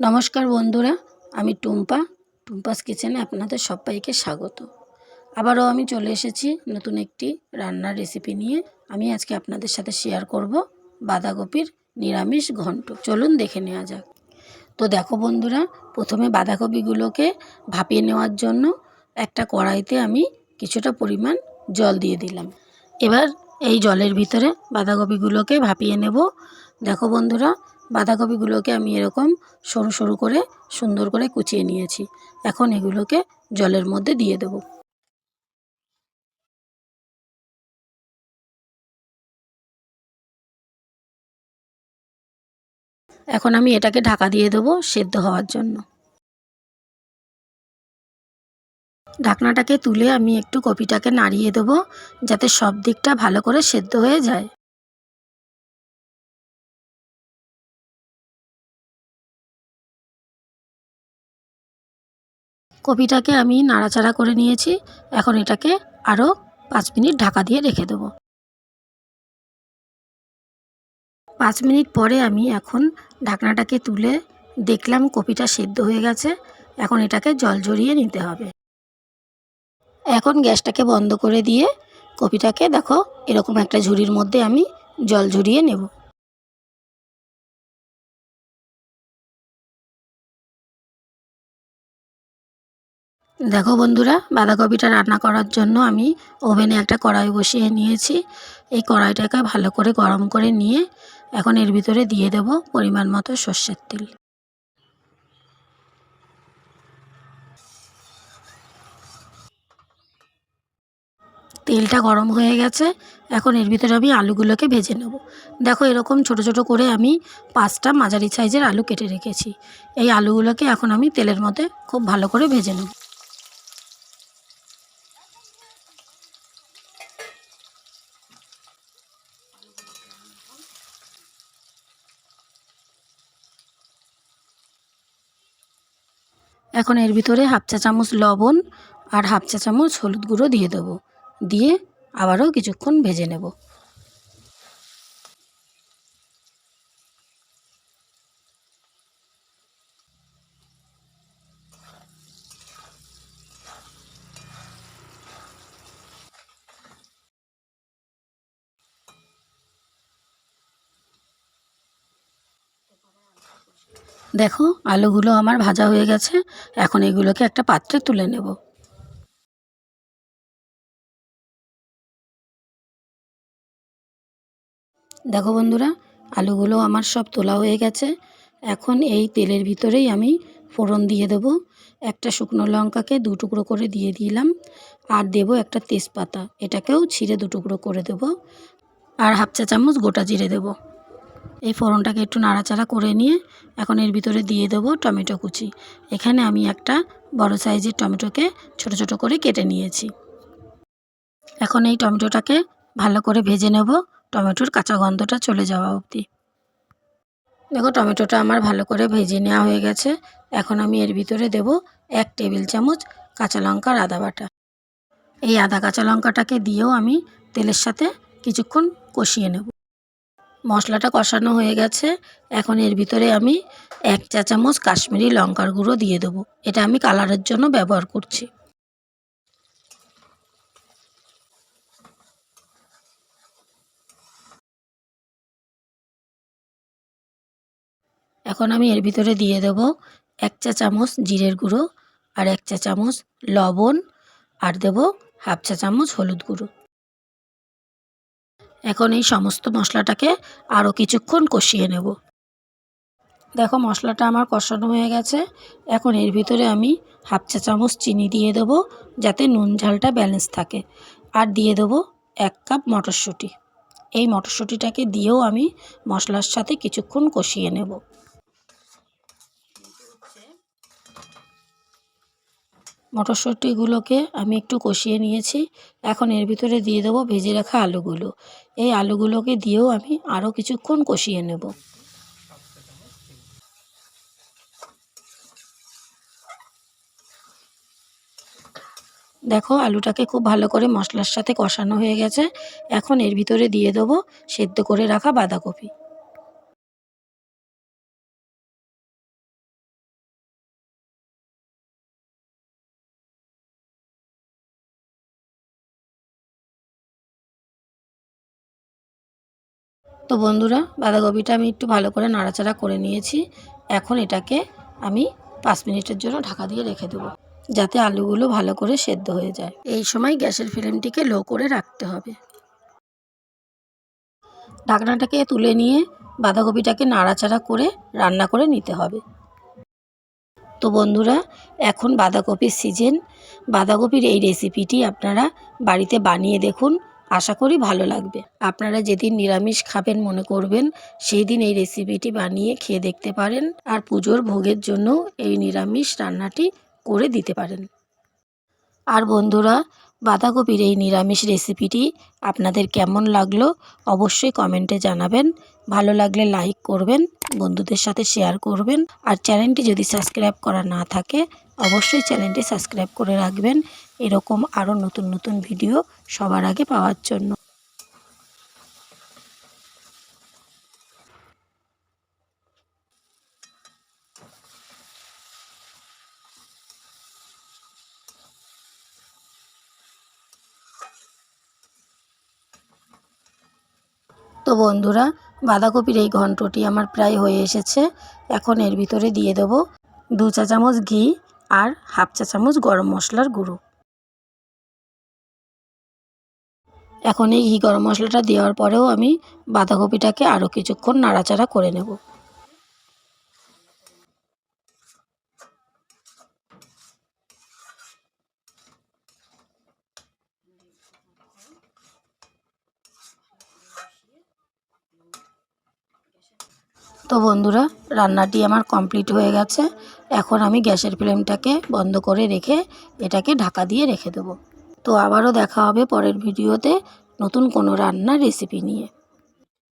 নমস্কার বন্ধুরা, আমি টুম্পা, টুম্পাস কিচেনে আপনাদের সবাইকে স্বাগত। আবারও আমি চলে এসেছি নতুন একটি রান্নার রেসিপি নিয়ে। আমি আজকে আপনাদের সাথে শেয়ার করব বাঁধাকপির নিরামিষ ঘন্ট। চলুন দেখে নেওয়া যাক। তো দেখো বন্ধুরা, প্রথমে বাঁধাকপিগুলোকে ভাপিয়ে নেওয়ার জন্য একটা কড়াইতে আমি কিছুটা পরিমাণ জল দিয়ে দিলাম। এবার এই জলের ভিতরে বাঁধাকপিগুলোকে ভাপিয়ে নেব। দেখো বন্ধুরা বাঁধাকপিগুলোকে আমি এরকম সরু সরু করে সুন্দর করে কুচিয়ে নিয়েছি। এখন এগুলোকে জলের মধ্যে দিয়ে দেব। এখন আমি এটাকে ঢাকা দিয়ে দেবো সেদ্ধ হওয়ার জন্য। ঢাকনাটাকে তুলে আমি একটু কপিটাকে নাড়িয়ে দেবো যাতে সব দিকটা ভালো করে সেদ্ধ হয়ে যায়। কপিটাকে আমি নাড়াচাড়া করে নিয়েছি। এখন এটাকে আরও পাঁচ মিনিট ঢাকা দিয়ে রেখে দেবো। পাঁচ মিনিট পরে আমি এখন ঢাকনাটাকে তুলে দেখলাম কপিটা সেদ্ধ হয়ে গেছে। এখন এটাকে জল ঝরিয়ে নিতে হবে। এখন গ্যাসটাকে বন্ধ করে দিয়ে কপিটাকে দেখো, এরকম একটা ঝুড়ির মধ্যে আমি জল ঝরিয়ে নেব। দেখো বন্ধুরা, বাঁধাকপিটা রান্না করার জন্য আমি ওভেনে একটা কড়াই বসিয়ে নিয়েছি। এই কড়াইটাকে ভালো করে গরম করে নিয়ে এখন এর ভিতরে দিয়ে দেব পরিমাণ মতো সর্ষের তেল। তেলটা গরম হয়ে গেছে, এখন এর ভিতরে আমি আলুগুলোকে ভেজে নেব। দেখো এরকম ছোট ছোট করে আমি পাঁচটা মাঝারি সাইজের আলু কেটে রেখেছি। এই আলুগুলোকে এখন আমি তেলের মধ্যে খুব ভালো করে ভেজে নেব। এখন এর ভিতরে হাফ চা চামচ লবণ আর হাফ চা চামচ হলুদ গুঁড়ো দিয়ে দেবো। দিয়ে আবারও কিছুক্ষণ ভেজে নেব। দেখো, আলুগুলো আমার ভাজা হয়ে গেছে। এখন এগুলোকে একটা পাত্রে তুলে নেব। দেখো বন্ধুরা, আলুগুলো আমার সব তোলা হয়ে গেছে। এখন এই তেলের ভিতরেই আমি ফোড়ন দিয়ে দেবো। একটা শুকনো লঙ্কাকে দু টুকরো করে দিয়ে দিলাম। আর দেব একটা তেজপাতা। এটাকেও ছিঁড়ে দু টুকরো করে দেব। আর হাফ চা চামচ গোটা জিরে দেবো। এই ফোড়নটাকে একটু নাড়াচাড়া করে নিয়ে এখন এর ভিতরে দিয়ে দেবো টমেটো কুচি। এখানে আমি একটা বড় সাইজের টমেটোকে ছোট ছোট করে কেটে নিয়েছি। এখন এই টমেটোটাকে ভালো করে ভেজে নেব, টমেটোর কাঁচা গন্ধটা চলে যাওয়া অবধি। দেখো টমেটোটা আমার ভালো করে ভেজে নেওয়া হয়ে গেছে। এখন আমি এর ভিতরে দেব এক টেবিল চামচ কাঁচা লঙ্কার আদা বাটা। এই আদা কাঁচা লঙ্কাটাকে দিয়েও আমি তেলের সাথে কিছুক্ষণ কষিয়ে নেব। মশলাটা কষানো হয়ে গেছে। এখন এর ভিতরে আমি এক চা চামচ কাশ্মীরি লঙ্কার গুঁড়ো দিয়ে দেবো। এটা আমি কালারের জন্য ব্যবহার করছি। এখন আমি এর ভিতরে দিয়ে দেব এক চা চামচ জিরের গুঁড়ো আর এক চা চামচ লবণ। আর দেব হাফ চা চামচ হলুদ গুঁড়ো। এখন এই সমস্ত মশলাটাকে আরও কিছুক্ষণ কষিয়ে নেব। দেখো মশলাটা আমার কষানো হয়ে গেছে। এখন এর ভিতরে আমি হাফ চা চামচ চিনি দিয়ে দেব যাতে নুন ঝালটা ব্যালেন্স থাকে। আর দিয়ে দেব এক কাপ মটরশুঁটি। এই মটরশুঁটিটাকে দিয়েও আমি মশলার সাথে কিছুক্ষণ কষিয়ে নেব। মটরশুঁটিগুলোকে আমি একটু কষিয়ে নিয়েছি। এখন এর ভিতরে দিয়ে দেবো ভেজে রাখা আলুগুলো। এই আলুগুলোকে দিয়েও আমি আরও কিছুক্ষণ কষিয়ে নেব। দেখো, আলুটাকে খুব ভালো করে মশলার সাথে কষানো হয়ে গেছে। এখন এর ভিতরে দিয়ে দেবো সেদ্ধ করে রাখা বাঁধাকপি। তো বন্ধুরা, বাঁধাকপিটা আমি একটু ভালো করে নাড়াচাড়া করে নিয়েছি। এখন এটাকে আমি পাঁচ মিনিটের জন্য ঢাকা দিয়ে রেখে দেবো, যাতে আলুগুলো ভালো করে সেদ্ধ হয়ে যায়। এই সময় গ্যাসের ফ্লেমটিকে লো করে রাখতে হবে। ঢাকনাটাকে তুলে নিয়ে বাঁধাকপিটাকে নাড়াচাড়া করে রান্না করে নিতে হবে। তো বন্ধুরা, এখন বাঁধাকপির সিজন। বাঁধাকপির এই রেসিপিটি আপনারা বাড়িতে বানিয়ে দেখুন। আশা করি ভালো লাগবে। আপনারা যেদিন নিরামিষ খাবেন মনে করবেন সেই দিন এই রেসিপিটি বানিয়ে খেয়ে দেখতে পারেন আর পুজোর ভোগের জন্য এই নিরামিষ রান্নাটি করে দিতে পারেন। আর বন্ধুরা বাঁধাকপির এই নিরামিষ রেসিপিটি আপনাদের কেমন লাগল অবশ্যই কমেন্টে জানাবেন। ভালো লাগলে লাইক করবেন, বন্ধুদের সাথে শেয়ার করবেন। আর চ্যানেলটি যদি সাবস্ক্রাইব করা না থাকে, অবশ্যই চ্যানেলটি সাবস্ক্রাইব করে রাখবেন। এরকম আরও নতুন নতুন ভিডিও সবার আগে পাওয়ার জন্য। তো বন্ধুরা, বাঁধাকপির এই ঘন্টটি আমার প্রায় হয়ে এসেছে। এখন এর ভিতরে দিয়ে দেব দু চা চামচ ঘি আর হাফ চা চামচ গরম মশলার গুঁড়ো। এখন এই ঘি গরম মশলাটা দেওয়ার পরেও আমি বাঁধাকপিটাকে আরও কিছুক্ষণ নাড়াচাড়া করে নেব। তো বন্ধুরা, রান্নাটি আমার কমপ্লিট হয়ে গেছে। এখন আমি গ্যাসের ফ্লেমটাকে বন্ধ করে রেখে এটাকে ঢাকা দিয়ে রেখে দেবো। তো আবারও দেখা হবে পরের ভিডিওতে নতুন কোনো রান্নার রেসিপি নিয়ে।